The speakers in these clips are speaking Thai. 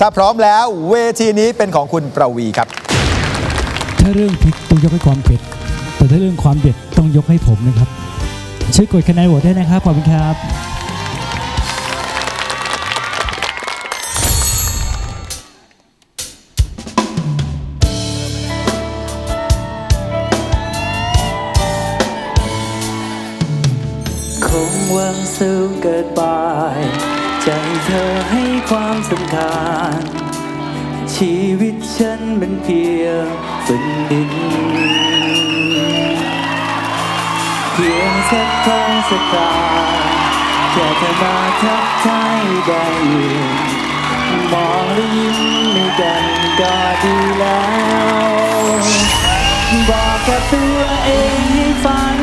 ถ้าพร้อมแล้วเวทีนี้เป็นของคุณประวีครับ ถ้าเรื่องพริกต้องยกให้ความเผ็ด แต่ถ้าเรื่องความเด็ดต้องยกให้ผมนะครับ ช่วยกดคะแนนโหวตด้วยนะครับ ขอบคุณครับ คงหวังสูงเกินไป ใจเธอให้ความสำคัญ ชีวิตฉันมันเพียงฝืนดิน เพียงสักครั้งสักคราแค่เธอมาทักทายได้ยินมองและยิ้มให้กันก็ดีแล้ว บอกกับตัวเองให้ฝัน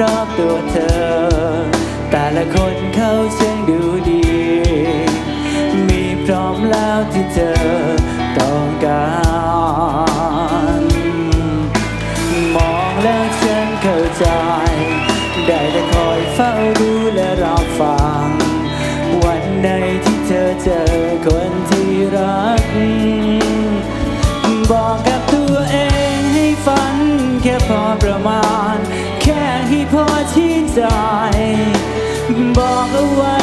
รอบตัวเธอ แต่ละคนเขาช่างดูดี มีพร้อมแล้วที่เธอต้องการ มองแล้วฉันเข้าใจ ได้แต่คอยเฝ้าดูและรับฟัง วันไหนที่เธอเจอคนที่รัก บอกกับตัวเองให้ฝันแค่พอประมาณ พอชื่นใจ บอกเอาไว้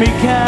นี่ห